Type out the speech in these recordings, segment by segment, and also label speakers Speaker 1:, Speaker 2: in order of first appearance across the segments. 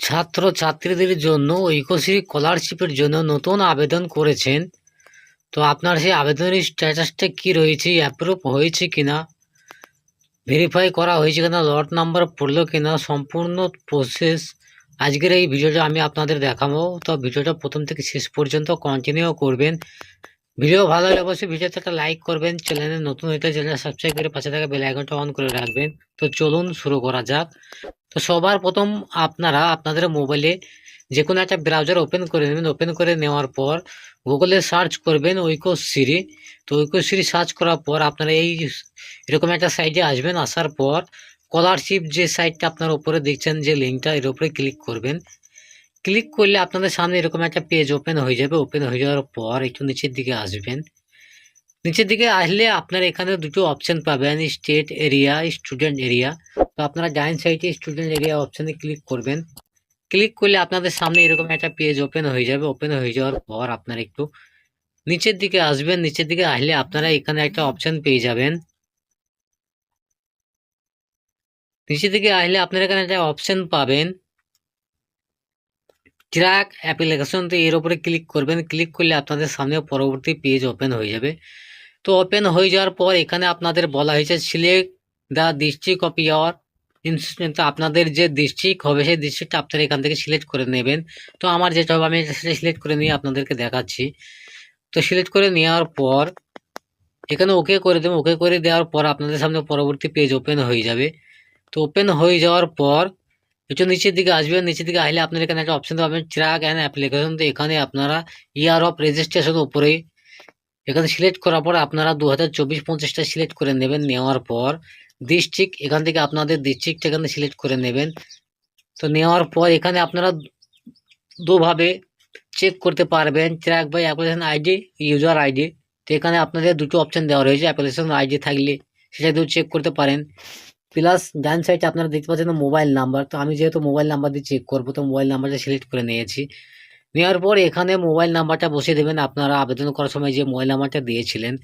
Speaker 1: ছাত্র ছাত্রীদের জন্য ঐক্যশ্রী স্কলারশিপের জন্য নতুন আবেদন করেছেন। তো আপনার সেই আবেদনের স্ট্যাটাসটা কি রয়েছে অ্যাপ্রুভ হয়েছে কিনা? ভেরিফাই করা হয়েছে কিনা লট নাম্বার পড়ল কিনা, সম্পূর্ণ প্রসেস আজকের এই ভিডিওটা আমি আপনাদের দেখাবো। তো ভিডিওটা প্রথম থেকে শেষ পর্যন্ত কন্টিনিউ করবেন। ভিডিও ভালো হলে অবশ্যই ভিডিওতে একটা লাইক করবেন। চ্যানেলে নতুন হইতে চ্যানেল সাবস্ক্রাইব করে পাশে থাকা বেল আইকনটা অন করে রাখবেন। তো চলুন শুরু করা যাক। তো সবার প্রথম আপনারা আপনাদের মোবাইলে যে কোনো একটা ব্রাউজার ওপেন করে নেবেন। ওপেন করে নেওয়ার পর গুগলে সার্চ করবেন ঐকো সিরি তো ঐক্যশ্রী সার্চ করার পর আপনারা এই এরকম একটা সাইটে আসবেন। আসার পর স্কলারশিপ যে সাইটটা আপনার উপরে দেখছেন যে লিঙ্কটা এর উপরে ক্লিক করবেন। ক্লিক করলে আপনাদের সামনে এরকম একটা পেজ ওপেন হয়ে যাবে। ওপেন হয়ে যাওয়ার পর একটু নিচের দিকে আসবেন। নিচের দিকে আসলে আপনারা এখানে দুটো অপশন পাবেন স্টেট এরিয়া স্টুডেন্ট এরিয়া তো আপনারা ডাইন সাইডে স্টুডেন্ট এরিয়া অপশানে ক্লিক করবেন। ক্লিক করলে আপনাদের সামনে এরকম একটা পেজ ওপেন হয়ে যাবে। ওপেন হয়ে যাওয়ার পর আপনারা একটু নিচের দিকে আসবেন। নিচের দিকে আসলে আপনারা এখানে একটা অপশন পেয়ে যাবেন। নিচের দিকে আসলে আপনারা এখানে একটা অপশন পাবেন। ট্র্যাক অ্যাপ্লিকেশন তো এর উপরে ক্লিক করবেন। ক্লিক করলে আপনাদের সামনে পরবর্তী পেজ ওপেন হয়ে যাবে। তো ওপেন হয়ে যাওয়ার পর এখানে আপনাদের বলা হয়েছে select the district of year institute তো আপনাদের যে ডিস্ট্রিক্ট হবে, সেই ডিস্ট্রিক্টটা আপনারা এখান থেকে সিলেক্ট করে নেবেন। তো আমার যেটা হবে, আমি সেটা সিলেক্ট করে নিয়ে আপনাদেরকে দেখাচ্ছি। তো সিলেক্ট করে নেওয়ার পর, এখানে ওকে করে দেবেন ওকে করে দেওয়ার পর আপনাদের সামনে পরবর্তী পেজ ওপেন হয়ে যাবে। তো ওপেন হয়ে যাওয়ার পর একটু নিচের দিকে আসবেন, নিচের দিকে আসলে আপনার এখানে একটা অপশন পাবেন ট্র্যাক অ্যান্ড অ্যাপ্লিকেশন তো এখানে আপনারা ইয়ার অফ রেজিস্ট্রেশন উপরে এখানে সিলেক্ট করার পর আপনারা দু হাজার চব্বিশ পঁচিশটা সিলেক্ট করে নেবেন নেওয়ার পর ডিস্ট্রিক্ট এখান থেকে আপনাদের ডিস্ট্রিক্ট এখানে সিলেক্ট করে নেবেন। তো নেওয়ার পর এখানে আপনারা দুভাবে চেক করতে পারবেন track by application ID user ID তো এখানে আপনাদের দুটো অপশন দেওয়া রয়েছে অ্যাপ্লিকেশন আইডি থাকলে সেটা দিয়েও চেক করতে পারেন। প্লাস ডান সাইডে আপনারা দেখতে পাচ্ছেন মোবাইল নাম্বার তো আমি যেহেতু মোবাইল নাম্বার দিয়ে চেক করব, তো মোবাইল নাম্বারটা সিলেক্ট করে নিয়েছি। নেওয়ার পর এখানে মোবাইল নাম্বারটা বসিয়ে দেবেন, আপনারা আবেদন করার সময় যে মোবাইল নাম্বারটা দিয়েছিলেন,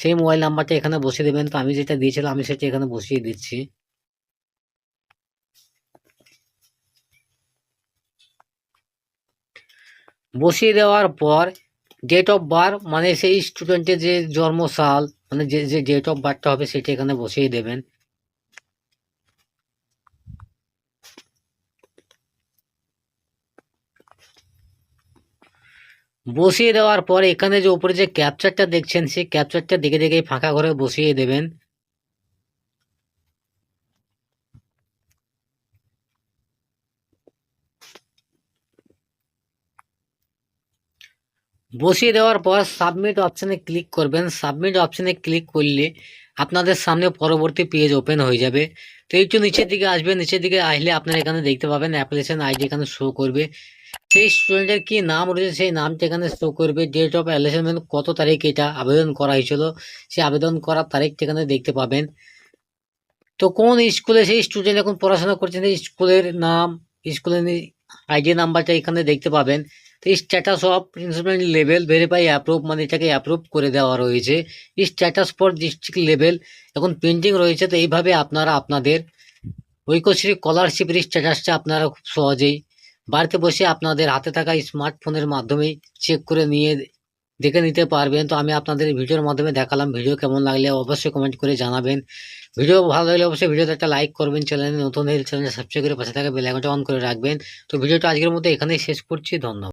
Speaker 1: সেই মোবাইল নাম্বারটা এখানে বসিয়ে দেবেন। তো আমি যেটা দিয়েছিলাম, আমি সেটা এখানে বসিয়ে দিচ্ছি। বসিয়ে দেওয়ার পর ডেট অফ বার্থ মানে সেই স্টুডেন্টের যে জন্মসাল মানে যে যে ডেট অফ বার্থটা হবে সেটা এখানে বসিয়ে দেবেন। বসিয়ে দেওয়ার পর এখানে যে উপরে যে ক্যাপচারটা দেখছেন, সেই ক্যাপচারটা দেখে দেখে ফাঁকা ঘরে বসিয়ে দেবেন। বসিয়ে দেওয়ার পর সাবমিট অপশানে ক্লিক করবেন। সাবমিট অপশানে ক্লিক করলে আপনাদের সামনে পরবর্তী পেজ ওপেন হয়ে যাবে। তো একটু নিচের দিকে আসবে নিচের দিকে আসলে আপনারা এখানে দেখতে পাবেন অ্যাপ্লিকেশন আইডি এখানে শো করবে। সেই স্টুডেন্টের কি নাম রয়েছে, সেই নামটা এখানে শো করবে। ডেট অফ অ্যালোসমেন্ট কত তারিখ এটা আবেদন করা হয়েছিল সেই আবেদন করার তারিখটা এখানে দেখতে পাবেন। তো কোন স্কুলে সেই স্টুডেন্ট এখন পড়াশোনা করছেন স্কুলের নাম স্কুলের আইডি নাম্বারটা এখানে দেখতে পাবেন। তো status of instalment level verify approve মানে এটাকে অ্যাপ্রুভ করে দেওয়া রয়েছে। স্ট্যাটাস ফর ডিস্ট্রিক্ট লেভেল এখন পেন্ডিং রয়েছে, তো এইভাবে আপনারা আপনাদের ঐক্যশ্রী স্কলারশিপের স্ট্যাটাসটা আপনারা খুব সহজেই বাড়িতে বসে আপনাদের হাতে থাকা স্মার্টফোনের মাধ্যমেই চেক করে নিয়ে দেখে নিতে পারবেন। তো আমি আপনাদের ভিডিওর মাধ্যমে দেখালাম ভিডিও কেমন লাগলে অবশ্যই কমেন্ট করে জানাবেন। ভিডিও ভালো লাগলে অবশ্যই ভিডিওতে একটা লাইক করবেন চ্যানেলে নতুন চ্যানেল সাবস্ক্রাইব করে পাশে থাকা বেল অন করে রাখবেন। তো ভিডিওটা আজকের মধ্যে এখানেই শেষ করছি। ধন্যবাদ।